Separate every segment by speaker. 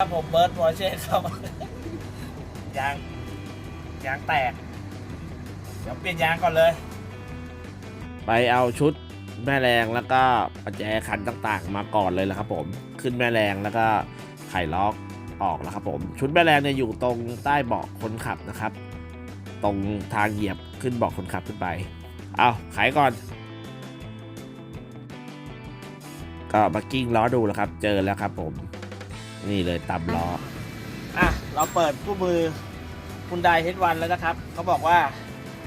Speaker 1: ครับผมเบิร์ดวอเช่ครับยางยางแตก เดี๋ยวเปลี่ยนยางก่อนเลย
Speaker 2: ไปเอาชุดแม่แรงแล้วก็ประแจคันต่างๆ มาก่อนเลยละครับ ผม ขึ้นแม่แรงแล้วก็ไขล็อกออกแล้วครับผม ชุดแม่แรงเนี่ยอยู่ตรงใต้เบาะคนขับนะครับ ตรงทางเหยียบขึ้นเบาะคนขับขึ้นไป เอาไขก่อน ก็มากิ้งล้อดูแล้วครับ เจอแล้วครับผม นี่เลยตำล้อ
Speaker 1: อะ เราเปิดคู่มือคุณไดเฮดวันแล้วนะครับ เขาบอกว่า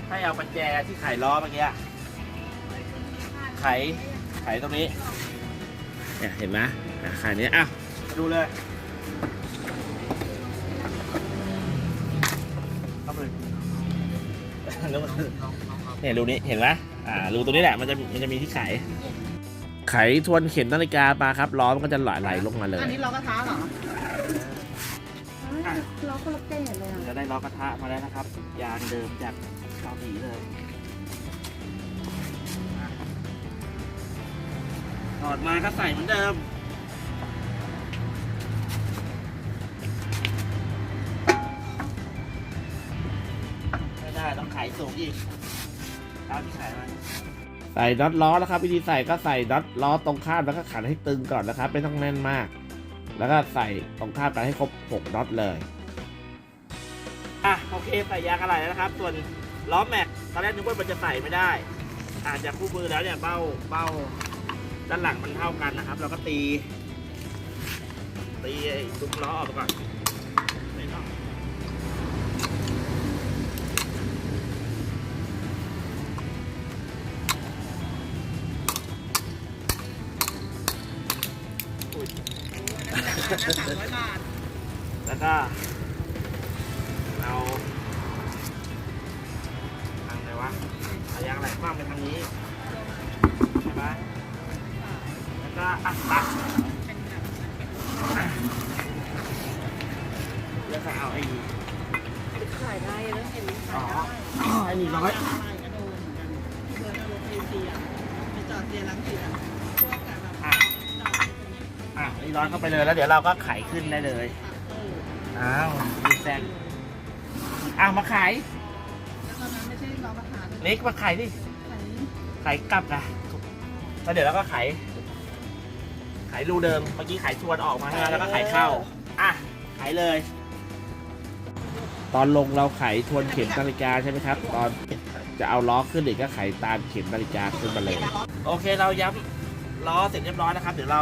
Speaker 1: ให้เอาปัญแจที่ไขล้อเมื่อกี้ไข ไขตรงนี้
Speaker 2: เนี่ยเห็นไหมอะคันนี้อะ
Speaker 1: มาดูเลยเข้าไปเลยเนี่ยรูนี้เห็นไหมอ่ารูตรงนี้แหละมันจะมันจะมีที่ไข
Speaker 2: ไขทวนเข็มนาฬิกามาครับล้อมันก็จะไหลๆลงมาเลย
Speaker 3: อันนี้เรากระทะเหรอ
Speaker 1: อะ
Speaker 3: เราคนละเต้เลยอะ
Speaker 1: จะได้ล้อกระทะมาแล้วนะครับ ยางเดิมจากเกาหลีเลยอะถอดมาก็ใส่เหมือนเดิมไม่ได้ต้องไขสูงอีกเอาที่ไขมา
Speaker 2: ใส่น็อตล้อนะครับ วิธีใส่ก็ใส่น็อตล้อตรงข้ามแล้วก็ขันให้ตึงก่อนนะครับ ไม่ต้องแน่นมาก แล้วก็ใส่ตรงข้ามกันให้ครบ6น็อตเลย
Speaker 1: อะโอเคใส่ยางอะไรแล้วนะครับ ส่วนล้อแม็กตอนแรกนึกว่ามันจะใส่ไม่ได้ อาจจะคู่มือแล้วเนี่ยเบ้าเบ้าด้านหลังมันเท่ากันนะครับ เราก็ตี ตีไอ้ซุ้มล้อออกก่อน
Speaker 3: สามร้อยบาท
Speaker 1: แล้วก็เอาทางไหนวะเอายางไหลคว้างไปทางนี้ ใช่ไหมแล้วก็อัดตัก
Speaker 3: เป็นแบบ
Speaker 1: แล้วก็เอาไอ้
Speaker 3: ขายได้แล้วเห็น
Speaker 1: อ๋
Speaker 3: ขา
Speaker 1: อย
Speaker 3: ได้
Speaker 1: ไอ้นี่ร้อย อะไอ้ร้อยเข้าไปเลยแล้วเดี๋ยวเราก็ไขขึ้นได้เลย
Speaker 3: เออ
Speaker 1: อ้าวดีแซงอะมาขาย
Speaker 3: แล้วตอนนั้นไม่ใช่เราประทาน
Speaker 1: เล็กมาขายดิ
Speaker 3: ขาย
Speaker 1: ขายกลับนะแล้วเดี๋ยวเราก็ไขไขรูเดิม เมื่อกี้ไขชวนออกมาใช่ไหมแล้วก็ไขเข้า อะไขเลย
Speaker 2: ตอนลงเราไขทวนเข็มนาฬิกาใช่ไหมครับ ตอนจะเอาล้อขึ้นอีกก็ไขตามเข็มนาฬิกาขึ้นมาเลย
Speaker 1: โอเคเราย้ำล้อเสร็จเรียบร้อยนะครับ เดี๋ยวเรา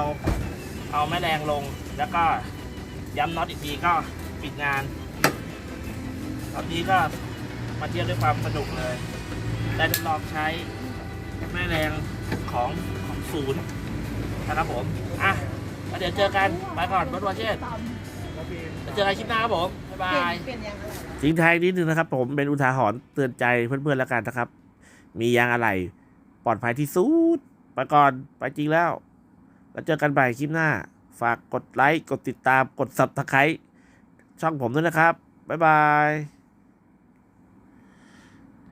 Speaker 1: เอาแม่แรงลงแล้วก็ย้ำน็อตอีกทีก็ปิดงานตอนนี้ก็มาเที่ยวด้วยความสนุกเลย ได้ทดลองใช้แม่แรงของของศูนย์นะครับผม อะแล้วเดี๋ยวเจอกันไปก่อนรถวอเช่เจอกันคลิปหน้าครับผม บ๊ายบาย
Speaker 3: เปลี่ยนยางอะไร
Speaker 2: ทิ้งท้ายนิดนึงนะครับ ผมเป็นอุทาหรณ์เตือนใจเพื่อนๆแล้วกันนะครับ มียางอะไหล่ปลอดภัยที่สุดไปก่อนไปจริงแล้ว แล้วเจอกันใหม่คลิปหน้า ฝากกดไลค์ กดติดตาม กด subscribe ช่องผมด้วยนะครับ บ๊ายบาย